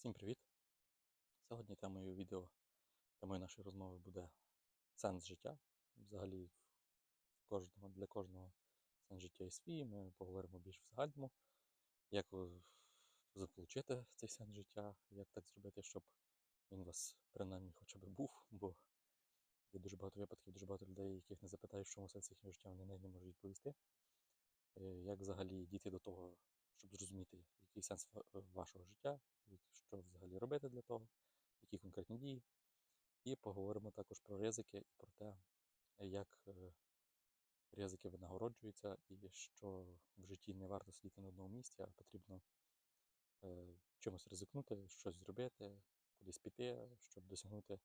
Всім привіт! Сьогодні темою відео, темою нашої розмови буде сенс життя. Взагалі, кожного, для кожного сенс життя є свій. Ми поговоримо більш в загальному, як заполучити цей сенс життя, як так зробити, щоб він у вас принаймні хоча б був, бо є дуже багато випадків, дуже багато людей, яких не запитаєш, в чому сенс їхнього життя, вони не можуть відповісти. Е, Як взагалі дійти до того, щоб зрозуміти, який сенс ва- вашого життя, що взагалі робити для того, які конкретні дії. І поговоримо також про ризики і про те, як е, ризики винагороджуються, і що в житті не варто сидіти на одному місці, а потрібно е, чимось ризикнути, щось зробити, кудись піти, щоб досягнути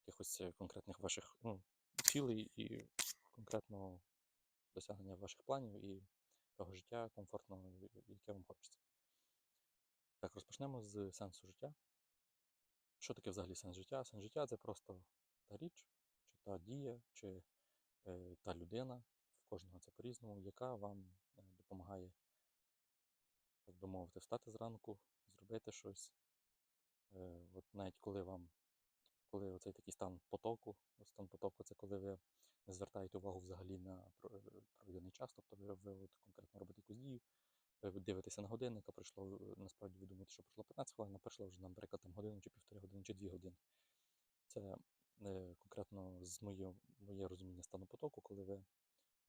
якихось е, конкретних ваших ну, цілей і конкретного досягнення ваших планів і того життя комфортного, яке вам хочеться. Так, розпочнемо з сенсу життя. Що таке взагалі сенс життя? Сенс життя це просто та річ, чи та дія, чи е, та людина, в кожного це по-різному, яка вам е, допомагає, так би мовити, встати зранку, зробити щось. Е, от навіть коли вам, коли оцей такий стан потоку, стан потоку це коли ви не звертаєте увагу взагалі на проведений час, тобто ви, ви от конкретно робите якусь дію, ви дивитеся на годинник, а пройшло, е, насправді ви думаєте, що пройшло 15 хвилин, а пройшло вже, наприклад, там годину, чи півтори години, чи дві години. Це е, конкретно з моє, моє розуміння стану потоку, коли ви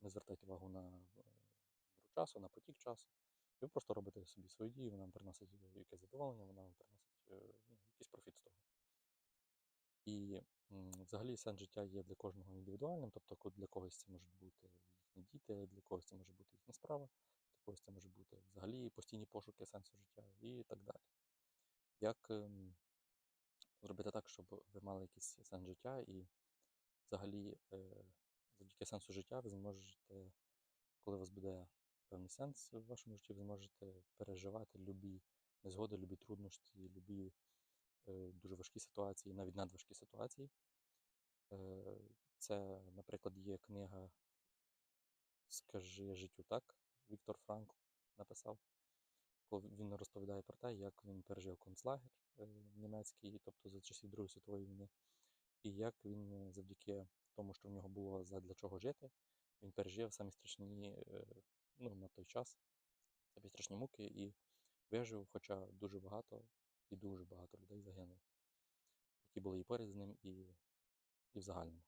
не звертаєте увагу на е, часу, на потік часу. Ви просто робите собі свої дії, вона вам приносить е, якесь задоволення, вона вам приносить ну, якийсь профіт з того. І взагалі сенс життя є для кожного індивідуальним, тобто для когось це можуть бути їхні діти, для когось це може бути їхня справа, для когось це може бути взагалі постійні пошуки сенсу життя і так далі. Як ем, зробити так, щоб ви мали якийсь сенс життя і взагалі е, завдяки сенсу життя ви зможете, коли у вас буде певний сенс в вашому житті, ви зможете переживати любі незгоди, любі труднощі, любі дуже важкі ситуації, навіть надважкі ситуації. Е, Це, наприклад, є книга Скажи життю так. Віктор Франкл написав. Коли він розповідає про те, як він пережив концлагер е, німецький, тобто за часів Другої світової війни, і як він е, завдяки тому, що в нього було задля чого жити, він пережив самі страшні, е, ну, на той час, самі страшні муки і вижив, хоча дуже багато і дуже багато людей загинуло, які були і поряд з ним, і, і в загальному.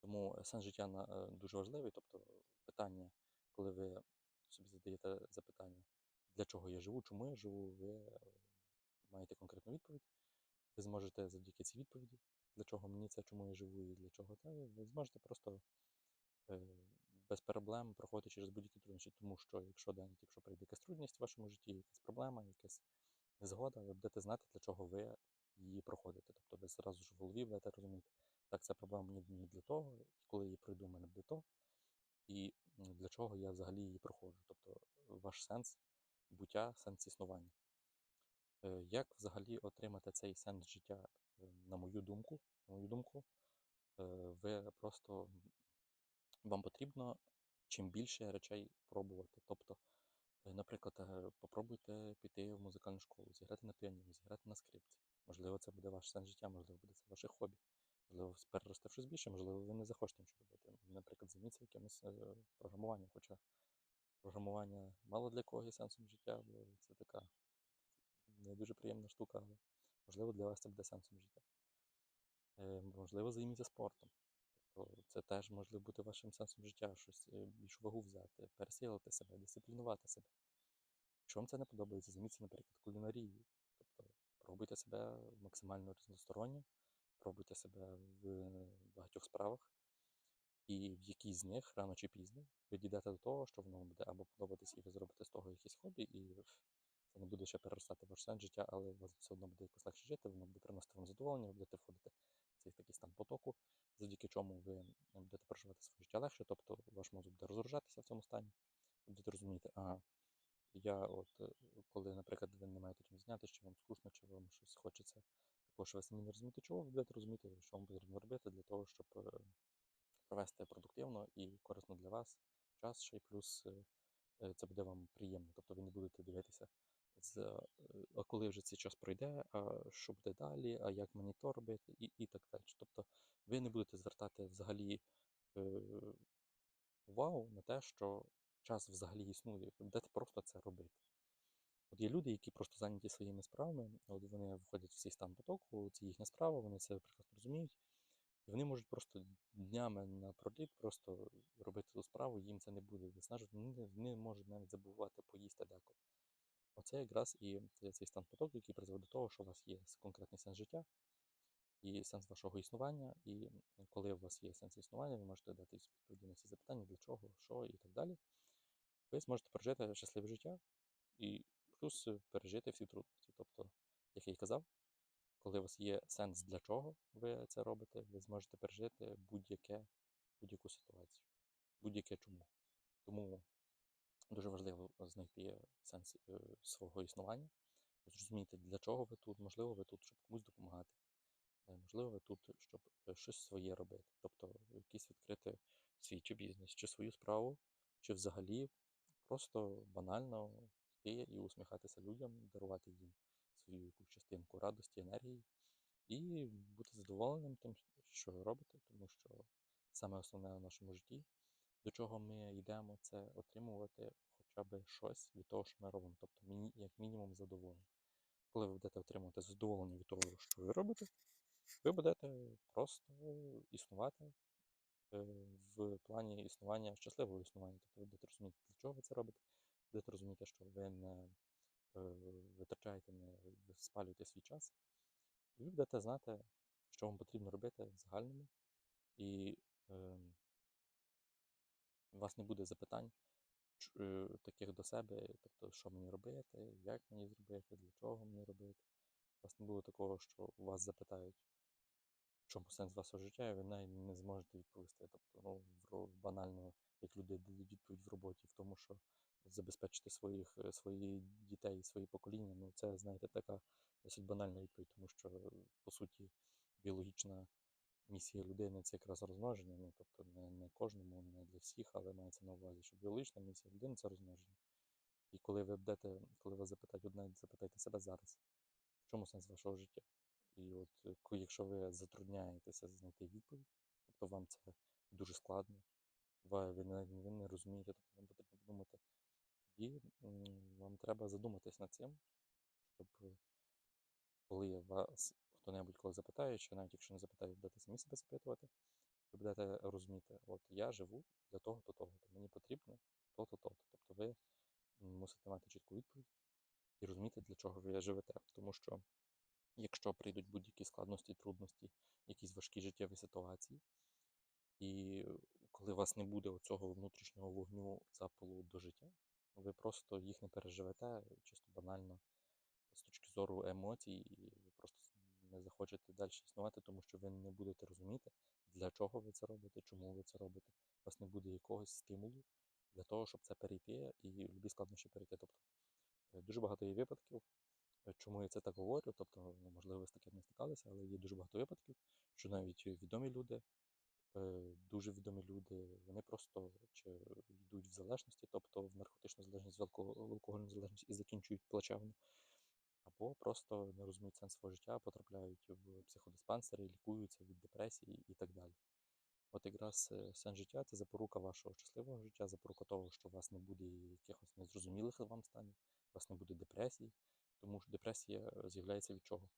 Тому е, сенс життя е, дуже важливий. Тобто питання, коли ви собі задаєте запитання, для чого я живу, чому я живу, ви е, маєте конкретну відповідь. Ви зможете завдяки цій відповіді, для чого мені це, чому я живу і для чого це, ви зможете просто е, без проблем проходити через будь-які труднощі. Тому що якщо навіть якщо прийде якась трудність в вашому житті, якась проблема, якась незгода, ви будете знати, для чого ви її проходите. Тобто ви зразу ж в голові будете розуміти, так, ця проблема мені не для того, і коли її пройду, мене буде то, і для чого я взагалі її проходжу. Тобто ваш сенс буття, сенс існування. Е, Як взагалі отримати цей сенс життя, Е, на мою думку, на мою думку, е, ви просто вам потрібно чим більше речей пробувати. Тобто, наприклад, е, попробуйте піти в музикальну школу, зіграти на піаніно, зіграти на скрипці. Можливо, це буде ваш сенс життя, можливо, буде це ваше хобі. Можливо, переросте в щось більше, можливо, ви не захочете нічого робити. Наприклад, займіться якимось е, програмуванням, хоча програмування мало для кого є сенсом життя, бо це така не дуже приємна штука, але можливо для вас це буде сенсом життя. Е, Можливо, займіться спортом. Тобто це теж може бути вашим сенсом життя, щось е, більшу вагу взяти, пересилити себе, дисциплінувати себе. Якщо вам це не подобається, займіться, наприклад, кулінарією. Тобто пробуйте себе максимально різносторонньо, пробуйте себе в багатьох справах, і в якійсь з них рано чи пізно ви дійдете до того, що воно буде або подобатись, і ви зробите з того якесь хобі, і це не буде ще переростати ваш сенс життя, але у вас все одно буде якось легше жити, воно буде приносити вам задоволення, ви будете входити в цей такий стан потоку, завдяки чому ви будете проживати своє життя легше, тобто ваш мозок буде розгружатися в цьому стані, будете розуміти, ага, я от, е, коли, наприклад, ви не маєте чим зайнятися, чи вам скучно, чи вам щось хочеться, також ви самі не розумієте, чого, ви будете розуміти, що вам потрібно робити для того, щоб е, провести продуктивно і корисно для вас час, ще й плюс е, це буде вам приємно. Тобто ви не будете дивитися з, е, а коли вже цей час пройде, а що буде далі, а як мені то робити, і, і так далі. Тобто ви не будете звертати взагалі е, увагу на те, що час взагалі існує. Ви будете просто це робити. От є люди, які просто зайняті своїми справами, от вони входять в цей стан потоку, це їхня справа, вони це прекрасно розуміють. І вони можуть просто днями напроліт просто робити ту справу, їм це не буде виснажувати, вони не можуть навіть забувати поїсти деколи. Оце якраз і цей стан потоку, який призведе до того, що у вас є конкретний сенс життя і сенс вашого існування. І коли у вас є сенс існування, ви можете дати відповіді на всі запитання, для чого, що і так далі. Ви зможете прожити щасливе життя і плюс пережити всі трудності. Тобто, як я й казав, коли у вас є сенс для чого ви це робите, ви зможете пережити будь-яке, будь-яку ситуацію, будь-яке чому. Тому дуже важливо знайти сенс е, свого існування, зрозуміти, для чого ви тут. Можливо, ви тут, щоб комусь допомагати. е, Можливо, ви тут, щоб е, щось своє робити. Тобто якийсь відкрити свій чи бізнес, чи свою справу, чи взагалі просто банально йти і усміхатися людям, дарувати їм свою якусь частинку радості, енергії і бути задоволеним тим, що ви робите, тому що саме основне в нашому житті, до чого ми йдемо, це отримувати хоча б щось від того, що ми робимо, тобто міні, як мінімум задоволення. Коли ви будете отримувати задоволення від того, що ви робите, ви будете просто існувати е, в плані існування, щасливого існування. Тобто ви будете розуміти, для чого ви це робите, будете розуміти, що ви не е, витрачаєте, не спалюєте свій час, і ви будете знати, що вам потрібно робити в загальному, і е, у вас не буде запитань е, таких до себе, тобто, що мені робити, як мені зробити, для чого мені робити. У вас не буде такого, що вас запитають, в чому сенс вашого життя, і ви навіть не зможете відповісти. Тобто, ну, банально, як люди дають відповідь в роботі, в тому, що забезпечити своїх, е, своїх дітей, свої покоління, ну це, знаєте, така досить банальна відповідь, тому що, по суті, біологічна місія людини це якраз розмноження. Ну, тобто не, не кожному, не для всіх, але мається на увазі, що біологічна місія людини це розмноження. І коли ви будете, коли вас запитають одне, запитайте себе зараз, в чому сенс вашого життя? І от е, якщо ви затрудняєтеся знайти відповідь, тобто вам це дуже складно, ви, не, ви не розумієте, тобто вам потрібно подумати, тоді вам треба задуматись над цим, щоб е, коли вас хто-небудь коли запитає, чи навіть якщо не запитає, будете самі себе запитувати, ви будете розуміти, от я живу для того-то, того-то, мені потрібно то-то, то-то. Тобто ви мусите мати чітку відповідь і розуміти, для чого ви живете. Тому що якщо прийдуть будь-які складності, трудності, якісь важкі життєві ситуації, і коли у вас не буде оцього внутрішнього вогню запалу до життя, ви просто їх не переживете чисто банально з точки зору емоцій, не захочете далі існувати, тому що ви не будете розуміти, для чого ви це робите, чому ви це робите. У вас не буде якогось стимулу для того, щоб це перейти і любі складнощі перейти. Тобто е, дуже багато є випадків, е, чому я це так говорю. Тобто, ну, можливо, ви з таким не стикалися, але є дуже багато випадків, що навіть відомі люди, е, дуже відомі люди, вони просто чи йдуть в залежності, тобто в наркотичну залежність, в алкогольну залежність і закінчують плачевно або просто не розуміють сенс свого життя, потрапляють в психодиспансери, лікуються від депресії і так далі. От якраз е, сенс життя це запорука вашого щасливого життя, запорука того, що у вас не буде якихось незрозумілих вам станів, у вас не буде депресії, тому що депресія е, з'являється від чого?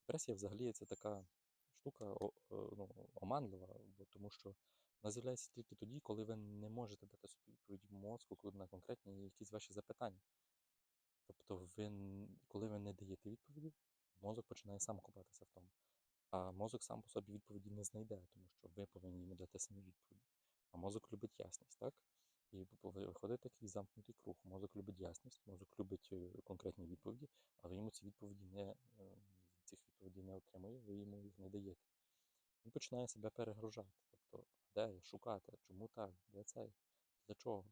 Депресія взагалі це така штука о, ну, оманлива, тому що вона з'являється тільки тоді, коли ви не можете дати собі відповідь мозку на конкретні якісь ваші запитання. Тобто, ви, коли ви не даєте відповіді, мозок починає сам копатися в тому. А мозок сам по собі відповіді не знайде, тому що ви повинні йому дати самі відповіді. А мозок любить ясність, так? І ви- виходить такий замкнутий круг. Мозок любить ясність, мозок любить е, конкретні відповіді, але йому ці відповіді не, е, цих відповідей не отримує, ви йому їх не даєте. Він починає себе перегружати. Тобто, де шукати, чому так, де цей, для чого?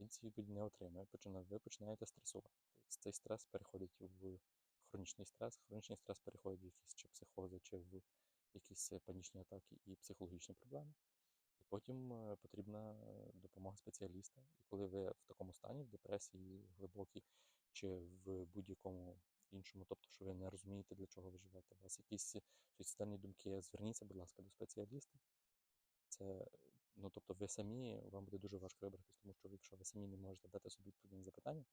Він ці відповіді не отримує, ви починаєте стресувати. Цей стрес переходить в хронічний стрес, хронічний стрес переходить в якісь чи психози, чи в якісь панічні атаки і психологічні проблеми. І потім е, потрібна е, допомога спеціаліста. І коли ви в такому стані, в депресії глибокій, чи в будь-якому іншому, тобто, що ви не розумієте, для чого ви живете. У вас якісь суїцидальні думки, зверніться, будь ласка, до спеціаліста. Це, ну, тобто, ви самі, вам буде дуже важко вибратися, тому що якщо ви самі не можете дати собі відповідь на запитання,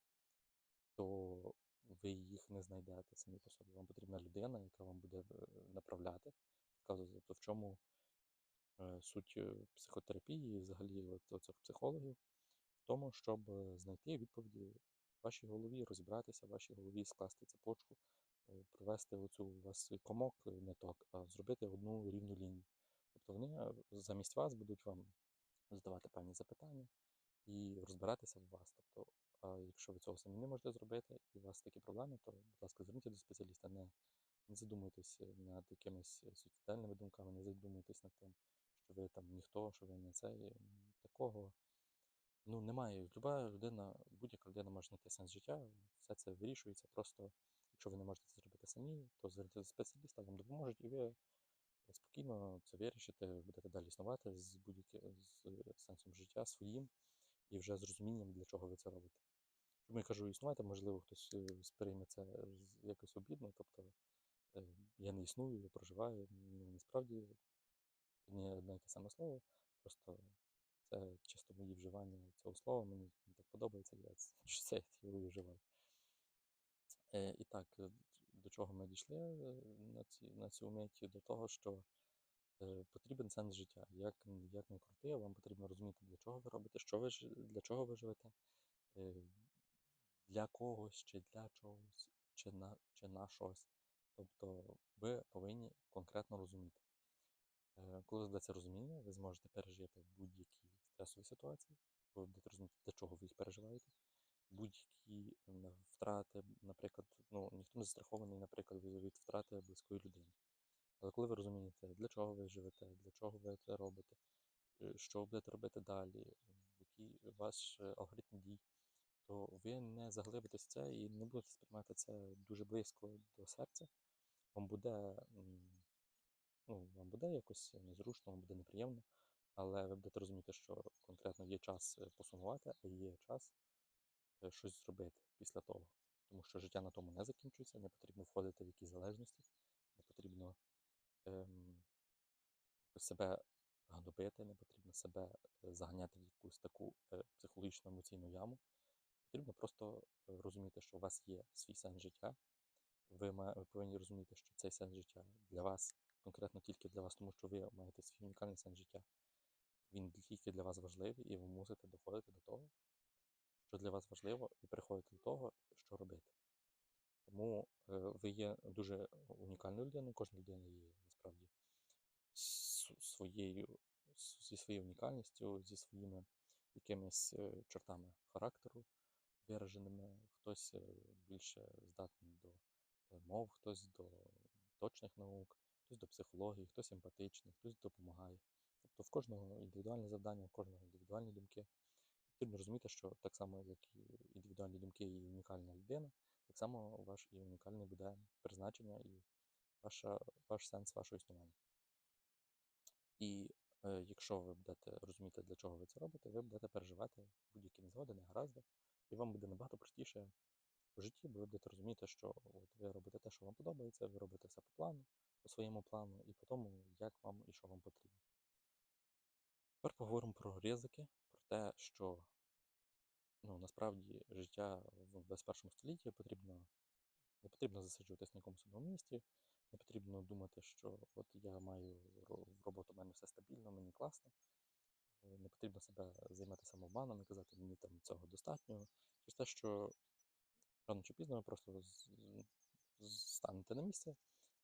то ви їх не знайдете самі по собі. Вам потрібна людина, яка вам буде е, направляти, підказувати, то в чому е, суть е, психотерапії, взагалі от, оцих психологів, в тому, щоб знайти відповіді в вашій голові, розібратися в вашій голові, скласти цепочку, провести оцю у вас комок е, ниток, а зробити одну рівну лінію. Тобто вони замість вас будуть вам задавати певні запитання і розбиратися в вас. Тобто, а якщо ви цього самі не можете зробити і у вас такі проблеми, то, будь ласка, зверніться до спеціаліста, не, не задумуйтесь над якимись суїцидальними думками, не задумуйтесь над тим, що ви там ніхто, що ви не це. Такого ну, немає. Люба людина, будь-яка людина може знайти сенс життя, все це вирішується. Просто, якщо ви не можете це зробити самі, то зверніться до спеціаліста, вам допоможуть, і ви спокійно це вирішите, будете далі існувати з будь-яким з сенсом життя своїм і вже з розумінням, для чого ви це робите. Чому я кажу існувати, можливо, хтось е, сприйме це якось обідно, тобто е, я не існую, я проживаю. Ну, насправді не одне і те саме слово, просто це чисто мої вживання цього слова, мені так подобається, я це його вживаю. Е, і так, до чого ми дійшли на, ці, на цю миті? До того, що потрібен сенс життя. Як, як не крути, вам потрібно розуміти, для чого ви робите, що ви для чого ви живете, для когось, чи для чогось, чи на, чи на щось. Тобто ви повинні конкретно розуміти. Е, Коли це розуміння, ви зможете пережити будь-які стресові ситуації, ви будете розуміти, для чого ви їх переживаєте, будь-які втрати, наприклад, ну ніхто не застрахований, наприклад, від втрати близької людини. Але коли ви розумієте, для чого ви живете, для чого ви це робите, е, що будете робити далі, який ваш алгоритм дій, то ви не заглибитесь в це і не будете сприймати це дуже близько до серця. Вам буде, ну, вам буде якось незручно, вам буде неприємно, але ви будете розуміти, що конкретно є час е, посумувати, а є час е, щось зробити після того. Тому що життя на тому не закінчується, не потрібно входити в якісь залежності, не потрібно ем, себе гнобити, не потрібно себе е, заганяти в якусь таку е, психологічну емоційну яму. Потрібно просто е, розуміти, що у вас є свій сенс життя. Ви, повинні розуміти, що цей сенс життя для вас, конкретно тільки для вас, тому що ви маєте свій унікальний сенс життя. Він тільки для вас важливий, і ви мусите доходити до того, що для вас важливо, і приходити до того, що робити. Тому е, ви є дуже унікальною людиною, кожна людина є насправді своєю, зі своєю унікальністю, зі своїми якимись е, чертами характеру вираженими. Хтось е, більше здатний до е, мов, хтось до точних наук, хтось до психології, хтось емпатичний, хтось допомагає. Тобто в кожного індивідуальне завдання, в кожного індивідуальні думки. Потрібно розуміти, що так само, як і індивідуальні думки і унікальна людина, так само ваш і унікальне буде призначення і ваша, ваш сенс вашого існування. І е, якщо ви будете розуміти, для чого ви це робите, ви будете переживати будь-які незгоди, негаразди, і вам буде набагато простіше в житті, бо ви будете розуміти, що от ви робите те, що вам подобається, ви робите все по плану, по своєму плану, і по тому, як вам і що вам потрібно. Тепер поговоримо про ризики, про те, що ну, насправді життя в 21 столітті потрібно, не потрібно засиджуватись на якомусь одному місці, не потрібно думати, що от я маю роботу, в мене все стабільно, мені класно. Е, Не потрібно себе займати самообманом і казати, мені там цього достатньо. Через те, що рано чи пізно ви просто станете на місце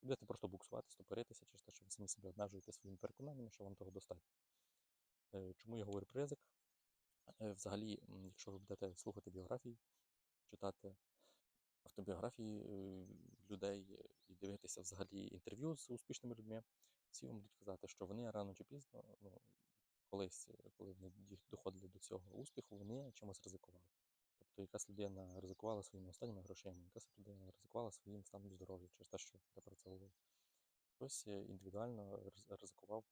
і будете просто буксувати, стопоритися через те, що ви самі себе обмежуєте своїми переконаннями, що вам того достатньо. Е, Чому я говорю про ризик? Е, Взагалі, якщо ви будете слухати біографії, читати автобіографії людей і дивитися взагалі інтерв'ю з успішними людьми, всі вам будуть казати, що вони рано чи пізно, ну, колись, е, коли вони доходили до цього успіху, вони чимось ризикували. Тобто якась людина ризикувала своїми останніми грошима, якась людина ризикувала своїм станом здоров'я через те, що перепрацьовував. Хтось е, індивідуально ризикував,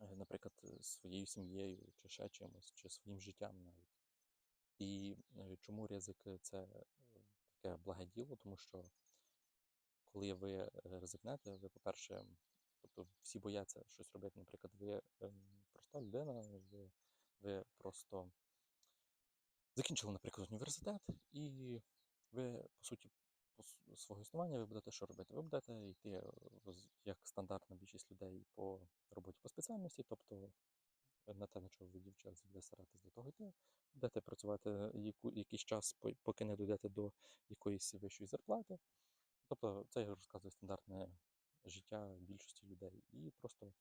е, наприклад, своєю сім'єю, чи ще чимось, чи своїм життям навіть. І чому ризик це таке благе діло? Тому що коли ви ризикнете, ви, по-перше, тобто всі бояться щось робити. Наприклад, ви проста людина, ви, ви просто закінчили, наприклад, університет, і ви, по суті, по свого існування ви будете що робити? Ви будете йти е, як стандартна більшість людей по роботі по спеціальності, тобто на те, на чого ви дівчат буде старатись до того йти, будете працювати яку, якийсь час, поки не дійдете до якоїсь вищої зарплати. Тобто це я розказую стандартне життя більшості людей. І просто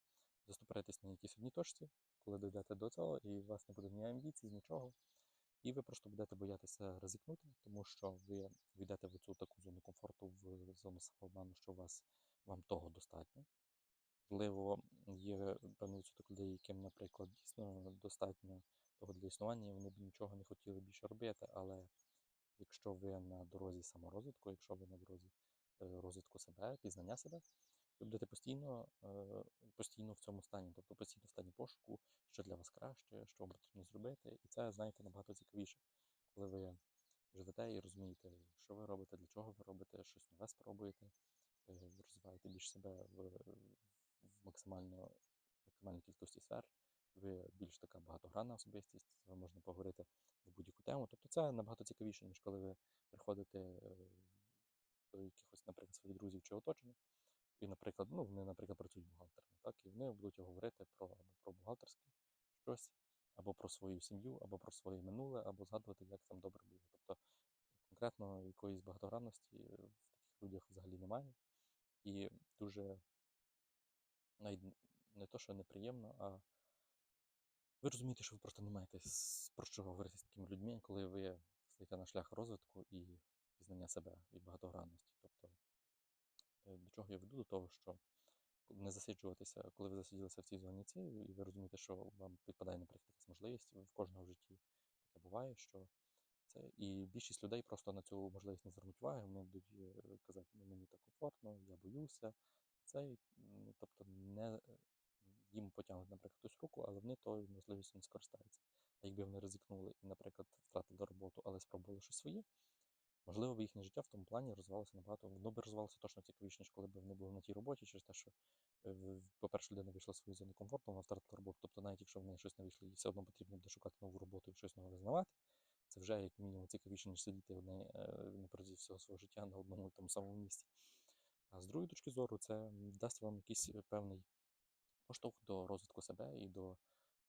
заступаєтесь на якійсь одній точці, коли дійдете до цього, і у вас не буде ні амбіцій, нічого. І ви просто будете боятися ризикнути, тому що ви війдете в цю таку зону комфорту, в зону самообману, що вас вам того достатньо. Можливо, є певний відсоток людей, яким, наприклад, дійсно достатньо того для існування, і вони б нічого не хотіли більше робити, але якщо ви на дорозі саморозвитку, якщо ви на дорозі е, розвитку себе, пізнання себе, ви будете постійно, е, постійно в цьому стані, тобто постійно в стані пошуку, що для вас краще, що вам потрібно зробити. І це, знаєте, набагато цікавіше, коли ви живете і розумієте, що ви робите, для чого ви робите, щось нове спробуєте, е, ви розвиваєте більш себе в, в максимально максимальній кількості сфер. Ви більш така багатогранна особистість, вами можна поговорити в будь-яку тему. Тобто це набагато цікавіше, ніж коли ви приходите е, до якихось, наприклад, своїх друзів чи оточення, і, наприклад, ну, вони, наприклад, працюють бухгалтерами, так, і вони будуть говорити про, або про бухгалтерське щось, або про свою сім'ю, або про своє минуле, або згадувати, як там добре було. Тобто конкретно якоїсь багатогранності в таких людях взагалі немає. І дуже навіть не то, що неприємно, а ви розумієте, що ви просто не маєте про що говорити з такими людьми, коли ви стаєте на шлях розвитку і пізнання себе і багатогранності. Тобто, до чого я веду? До того, що не засиджуватися, коли ви засиділися в цій зоні ці, і ви розумієте, що вам підпадає, наприклад, якась можливість, в кожного в житті таке буває, що це і більшість людей просто на цю можливість не звернуть уваги, вони будуть е, казати, ну мені так комфортно, я боюся. Це, ну, тобто, не е, їм потягнуть, наприклад, хтось руку, але вони тою можливістю не скористаються. А якби вони ризикнули і, наприклад, втратили роботу, але спробували щось своє, можливо, б їхнє життя в тому плані розвивалося набагато. Воно би розвивалося точно цікавіше, ніж коли б вони були на тій роботі, через те, що, е, по-перше, людина вийшла з своєї зони комфорту, вона втратила роботу. Тобто, навіть якщо в неї щось не вийшло, їй все одно потрібно буде шукати нову роботу і щось нове визнавати. Це вже як мінімум цікавіше, ніж сидіти одне е, напротязі всього свого життя на одному і тому самому місці. А з другої точки зору, це дасть вам якийсь е, певний поштовх до розвитку себе і до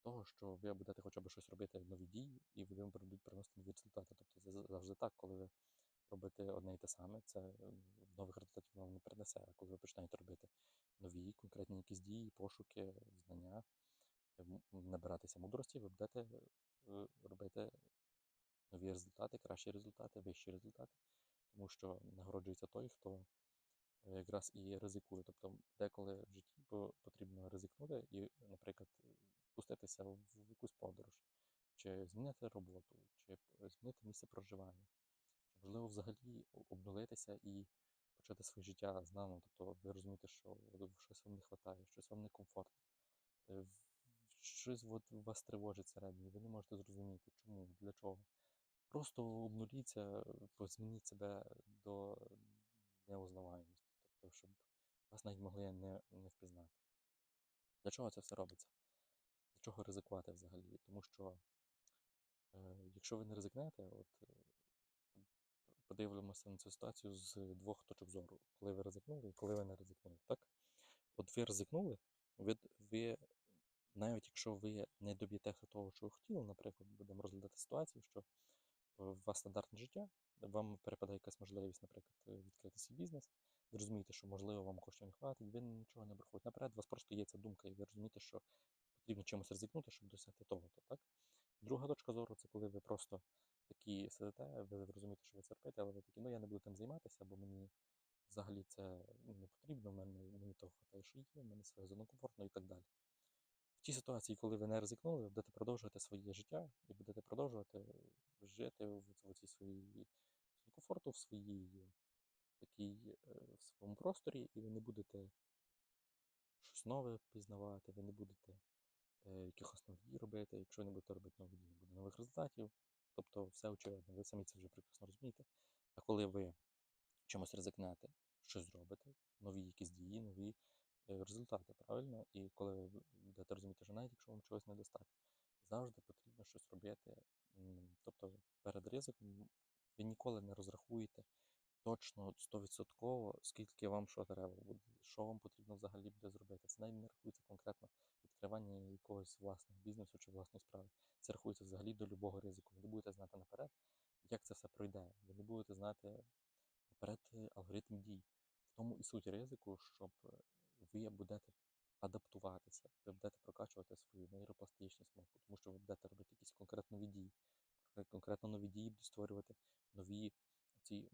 того, що ви будете хоча б щось робити, нові дії, і вони вам будуть приносити нові результати. Тобто це завжди так, коли ви робите одне і те саме, це нових результатів вам не принесе. А коли ви починаєте робити нові, конкретні якісь дії, пошуки, знання, е, набиратися мудрості, ви будете е, робити нові результати, кращі результати, вищі результати, тому що нагороджується той, хто е, якраз і ризикує. Тобто деколи в житті потрібно ризикнути і, наприклад, пуститися в якусь подорож, чи змінити роботу, чи змінити місце проживання, можливо взагалі обнулитися і почати своє життя знано. Тобто ви розумієте, що щось вам не вистачає, щось вам некомфортно. е, Щось от вас тривожить всередині, ви не можете зрозуміти, чому, для чого. Просто обнуліться, змініть себе до неузнаваємості, тобто, щоб вас навіть могли не, не впізнати. Для чого це все робиться? Для чого ризикувати взагалі? Тому що е, якщо ви не ризикнете, от подивимося на цю ситуацію з двох точок зору, коли ви ризикнули і коли ви не ризикнули. Так? От ви ризикнули, ви, ви навіть якщо ви не доб'єтеся того, що ви хотіли, наприклад, будемо розглядати ситуацію, що е, у вас стандартне життя, вам перепадає якась можливість, наприклад, е, відкрити свій бізнес, ви розумієте, що можливо вам коштів не хватить, ви нічого не врахуєте наперед, у вас просто є ця думка, і ви розумієте, що потрібно чимось ризикнути, щоб досягти того-то. Так? Друга точка зору це коли ви просто такі сидите, ви розумієте, що ви це робите, але ви такі, ну я не буду тим займатися, бо мені взагалі це ну, не потрібно, в мене мені того хватає, що є, в мене своя зона комфортно і так далі. В тій ситуації, коли ви не ризикнули, ви будете продовжувати своє життя і будете продовжувати жити в, в цій своїй комфорту, в своїй такій, е, в своєму просторі, і ви не будете щось нове пізнавати, ви не будете е, якихось нових дій робити. Якщо ви не будете робити нових дій, не буде нових результатів. Тобто все очевидно, ви самі це вже прекрасно розумієте. А коли ви чимось ризикнете, щось зробите, нові якісь дії, нові е, результати, правильно? І коли ви будете розуміти, що навіть якщо вам чогось недостатньо, завжди потрібно щось робити. Тобто перед ризиком ви ніколи не розрахуєте точно 100%, скільки вам що треба буде, що вам потрібно взагалі буде зробити. Це навіть не рахується конкретно відкривання якогось власного бізнесу чи власної справи. Це рахується взагалі до любого ризику. Ви не будете знати наперед, як це все пройде. Ви не будете знати наперед е, алгоритм дій. В тому і суть ризику, щоб е, ви будете адаптуватися, ви будете прокачувати свою нейропластичність мозку, тому що ви будете робити якісь конкретно дії. Конкретно нові дії будуть створювати нові ці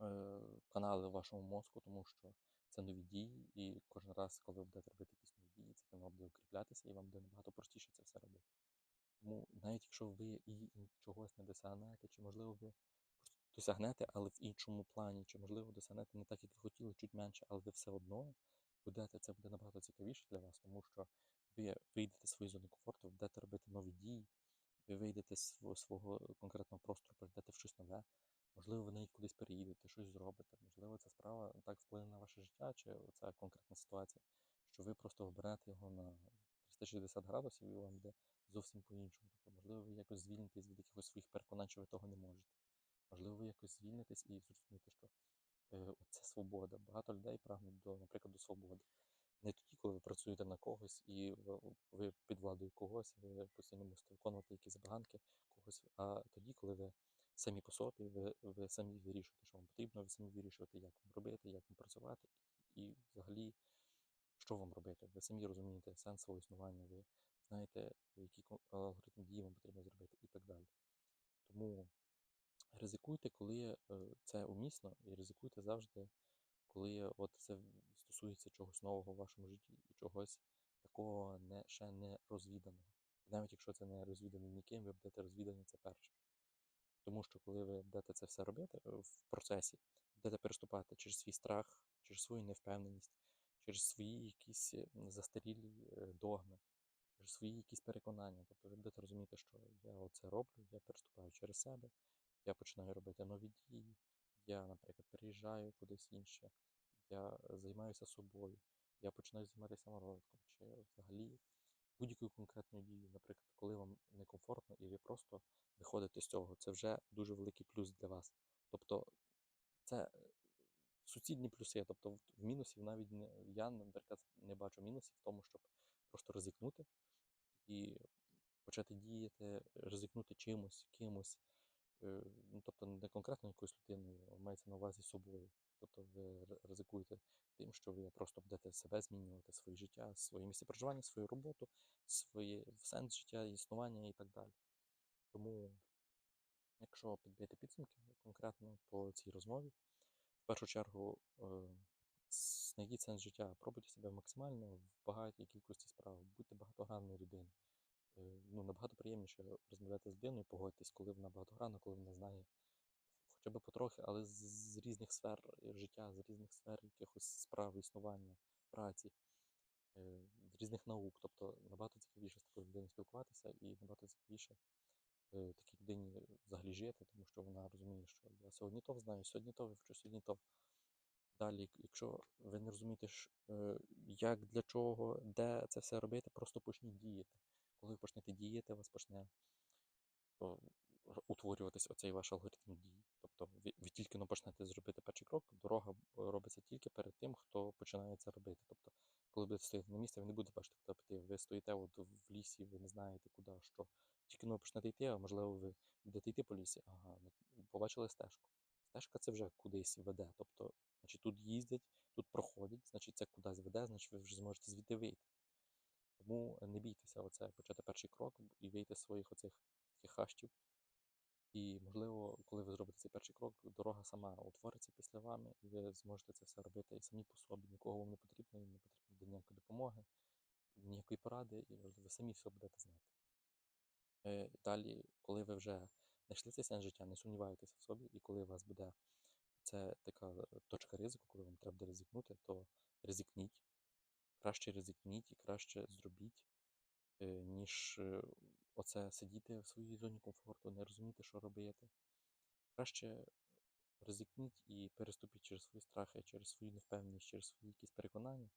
е, канали в вашому мозку, тому що це нові дії, і кожен раз, коли ви будете робити якісь нові дії, цей канал буде укріплятися, і вам буде набагато простіше це все робити. Тому навіть якщо ви і чогось не досягнете, чи можливо ви досягнете, але в іншому плані, чи можливо досягнете не так, як ви хотіли, чуть менше, але ви все одно будете, це буде набагато цікавіше для вас, тому що ви вийдете з своєї зони комфорту, будете робити нові дії, ви вийдете з сво- свого конкретного простору, прийдете в щось нове. Можливо, ви навіть кудись переїдете, щось зробите. Можливо, ця справа так вплине на ваше життя, чи ця конкретна ситуація, що ви просто оберете його на 360 градусів і вам буде зовсім по-іншому. Тобто, можливо, ви якось звільнитесь від якихось своїх переконань, що ви того не можете. Можливо, ви якось звільнитесь і зрозумієте, що е, це свобода. Багато людей прагнуть до, наприклад, до свободи. Не тоді, коли ви працюєте на когось і ви- ви під владою когось, ви постійно мусите виконувати якісь забаганки когось, а тоді, коли ви самі по собі, ви, ви самі вирішуєте, що вам потрібно, ви самі вирішуєте, як вам робити, як вам працювати, і взагалі, що вам робити. Ви самі розумієте сенс свого існування, ви знаєте, який алгоритм дії вам потрібно зробити і так далі. Тому ризикуйте, коли е, це умісно, і ризикуйте завжди, коли от це стосується чогось нового в вашому житті і чогось такого не, ще не розвіданого. Навіть якщо це не розвідано ніким, ви будете розвідані це перше. Тому що коли ви будете це все робити е, в процесі, будете переступати через свій страх, через свою невпевненість, через свої якісь е, застарілі е, догми, через свої якісь переконання. Тобто ви будете розуміти, що я оце роблю, я переступаю через себе, я починаю робити нові дії, я, наприклад, переїжджаю кудись інше, я займаюся собою, я починаю займатися саморозвитком, чи взагалі будь-якою конкретною дією, наприклад, коли вам некомфортно і ви просто виходите з цього, це вже дуже великий плюс для вас. Тобто це суцільні плюси. Тобто в мінусів навіть не я, наприклад, не бачу мінусів в тому, щоб просто ризикнути і почати діяти, ризикнути чимось, кимось. Е, Ну, тобто не конкретно якоюсь людиною, а мається на увазі собою. Тобто ви ризикуєте тим, що ви просто будете себе змінювати, своє життя, своє місце проживання, свою роботу, своє сенс життя, існування і так далі. Тому, якщо підбити підсумки конкретно по цій розмові, в першу чергу е, знайдіть сенс життя, пробуйте себе максимально в багатій кількості справ, будьте багатогранною людиною. Е, Ну, набагато приємніше розмовляти з людиною, погодьтесь, коли вона багатогранна, коли вона знає хоча б потрохи, але з, різних сфер життя, з різних сфер якихось справ, існування, праці, е, з різних наук. Тобто набагато цікавіше з такою людиною спілкуватися і набагато цікавіше е, такій людині взагалі жити, тому що вона розуміє, що я сьогодні то знаю, сьогодні то вивчу, сьогодні то. Далі, якщо ви не розумієте, е, як, для чого, де це все робити, просто почніть діяти. Коли ви почнете діяти, у вас почне утворюватись оцей ваш алгоритм дій. Тобто ви, тільки почнете зробити перший крок, дорога е, робиться тільки перед тим, хто починає це робити. Тобто, коли будете стояти на місці, ви не будете бачити, куди піти. Ви стоїте от в лісі, ви не знаєте, куди, що. Тільки но почнете йти, а можливо, ви будете йти по лісі. Ага, ну, побачили стежку. Стежка це вже кудись веде. Тобто, значить, тут їздять, тут проходять, значить, це кудись веде, значить, ви вже зможете звідти вийти. Тому не бійтеся оце почати перший крок і вийти з своїх оцих таких хащів. І, можливо, коли ви зробите цей перший крок, дорога сама утвориться після вами, і ви зможете це все робити і самі по собі. Нікого вам не потрібно, і не потрібно буде ніякої допомоги, ніякої поради, і ви самі все будете знати. Е, Далі, коли ви вже знайшли цей сенс життя, не сумнівайтеся в собі, і коли у вас буде це така е, точка ризику, коли вам треба буде ризикнути, то ризикніть. Краще ризикніть і краще зробіть, е, ніж оце сидіти в своїй зоні комфорту, не розуміти, що робити. Краще ризикніть і переступіть через свої страхи, через свою невпевненість, через свої якісь переконання,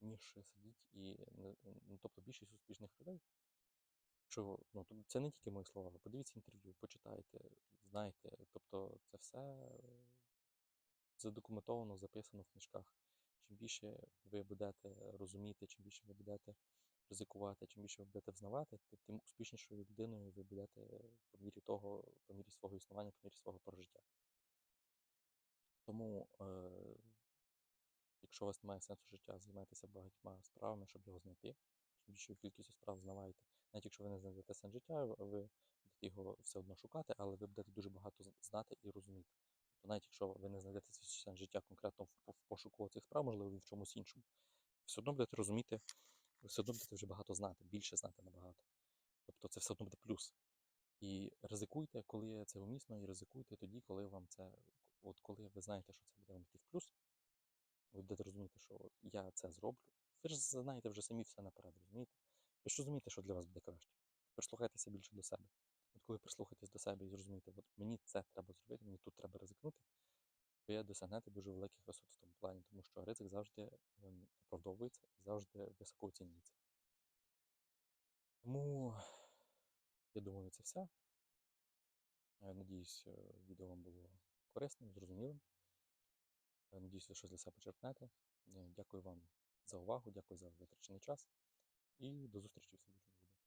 ніж сидіть і ну, тобто більшість успішних людей. Що ну це не тільки мої слова. Подивіться інтерв'ю, почитайте, знайте. Тобто це все е, задокументовано, записано в книжках. Чим більше ви будете розуміти, чим більше ви будете ризикувати, чим більше ви будете взнавати, тим успішнішою людиною ви будете по мірі того, по мірі свого існування, по мірі свого прожиття. Тому, е, якщо у вас немає сенсу життя, займайтеся багатьма справами, щоб його знайти. Чим більшою кількістю справ знавайте. Навіть якщо ви не знайдете сенс життя, ви будете його все одно шукати, але ви будете дуже багато знати і розуміти. Тобто навіть якщо ви не знайдете свій сенс життя конкретно в, по- в пошуку цих справ, можливо, в чомусь іншому, все одно будете розуміти, все одно будете вже багато знати, більше знати набагато. Тобто це все одно буде плюс. І ризикуйте, коли це умісно, і ризикуйте тоді, коли вам це, от коли ви знаєте, що це буде вам йти в плюс, ви будете розуміти, що я це зроблю. Ви ж знаєте вже самі все наперед, розумієте? Ви ж розумієте, що для вас буде краще. Прислухайтеся більше до себе. От коли прислухаєтесь до себе і зрозумієте, от мені це треба зробити, мені тут треба ризикнути, ви досягнете дуже великих висот в тому плані, тому що ризик завжди ем, оправдовується і завжди високо оцінюється. Тому я думаю, це все. Е, Надіюсь, е, відео вам було корисним, зрозумілим. Е, Надіюсь, щось для себе почерпнете. Дякую вам за увагу, дякую за витрачений час і до зустрічі в слідчому.